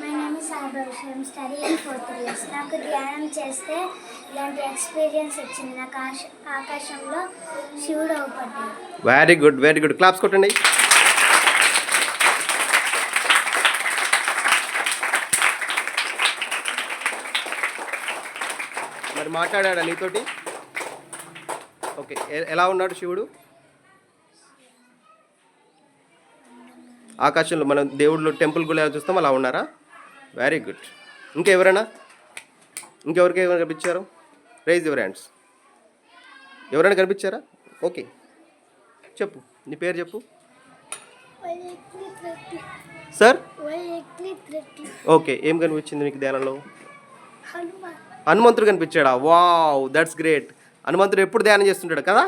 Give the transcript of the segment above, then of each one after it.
My name is Adarsh I'm studying fourth years నాకు ధ్యానం చేస్తే ఇలాంటి ఎక్స్పీరియన్స్ వచ్చింది. నాకు ఆశ ఆకాశంలో శివుడు అవుపడ్డాడు. Very good very good claps కొట్టండి. మరి మాట్లాడా నీతోటి? ఓకే ఎలా ఉన్నాడు శివుడు? ఆకాశంలో మనం దేవుళ్ళు టెంపుల్ గుళ్ళు చూస్తాం అలా ఉన్నారా? వెరీ గుడ్ ఇంకెవరైనా? ఇంకెవరికి ఎవరైనా కనిపించారు? రైజ్ యువర్ హ్యాండ్స్ ఎవరైనా కనిపించారా? ఓకే చెప్పు. నీ పేరు చెప్పు. సార్ ఓకే ఏం కనిపించింది మీకు ధ్యానంలో? హనుమంతుడు కనిపించాడా? వావ్ దట్స్ గ్రేట్ హనుమంతుడు ఎప్పుడు ధ్యానం చేస్తుంటాడు కదా?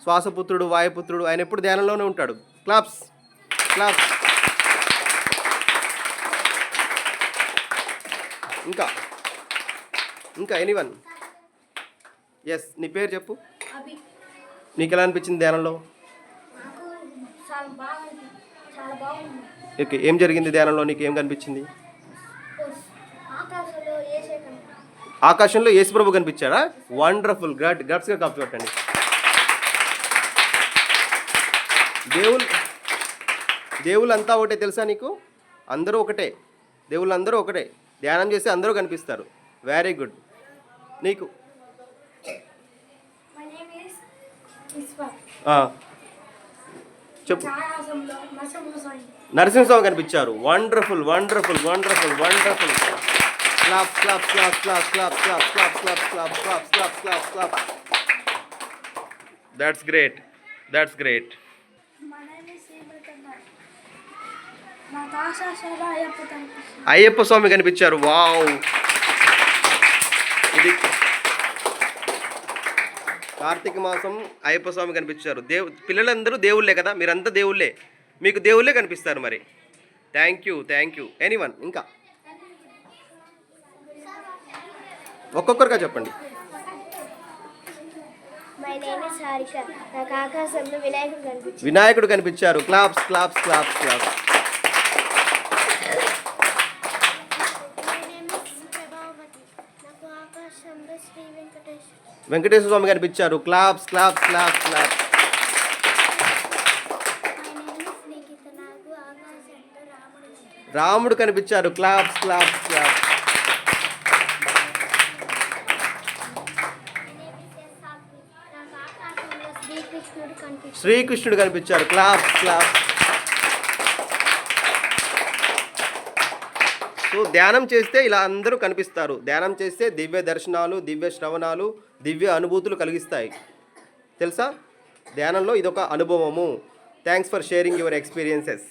శ్వాసపుత్రుడు వాయుపుత్రుడు ఆయన ఎప్పుడు ధ్యానంలోనే ఉంటాడు? క్లాప్స్ క్లాప్స్ ఇంకా. ఇంకా ఎనీవన్ ఎస్ నీ పేరు చెప్పు. నీకు ఎలా అనిపించింది ధ్యానంలో ఓకే ఏం జరిగింది ధ్యానంలో? నీకు ఏం కనిపించింది? ఆకాశంలో యేసుప్రభు కనిపించాడా? వండర్ఫుల్ గట్ గట్స్గా కాపు పెట్టండి దేవుళ్ళు దేవుళ్ళు అంతా ఒకటే తెలుసా నీకు? అందరూ ఒకటే. దేవుళ్ళు అందరూ ఒకటే. ధ్యానం చేస్తే అందరూ కనిపిస్తారు వెరీ గుడ్ నీకు. చెప్పు నరసింహస్వామి కనిపించారు wonderful wonderful wonderful wonderful clap clap clap clap clap clap clap clap clap clap clap clap clap that's great that's great my name is Srimathamma నాకు ఆకాశంలో అయ్యప్ప స్వామి కనిపించారు. వావ్. ఇది కార్తీక మాసం అయ్యప్ప స్వామి కనిపించారు. దేవు పిల్లలందరూ దేవుళ్ళే కదా? మీరంతా దేవుళ్ళే. మీకు దేవుళ్ళే కనిపిస్తారు మరి. Thank you thank you anyone ఇంకా? ఒక్కొక్కరుగా చెప్పండి. వినాయకుడు కనిపించారు. Claps claps claps claps Venkateswara Swamy కనిపించారు క్లాప్స్ క్లాప్స్ క్లాప్స్ క్లాప్స్. రాముడు కనిపించారు. Claps claps claps. శ్రీకృష్ణుడు కనిపించారు. Claps claps. సో ధ్యానం చేస్తే ఇలా అందరూ కనిపిస్తారు. ధ్యానం చేస్తే దివ్య దర్శనాలు దివ్య శ్రవణాలు దివ్య అనుభూతులు కలిగిస్తాయి. తెలుసా? ధ్యానంలో ఇదొక అనుభవము. Thanks for sharing your experiences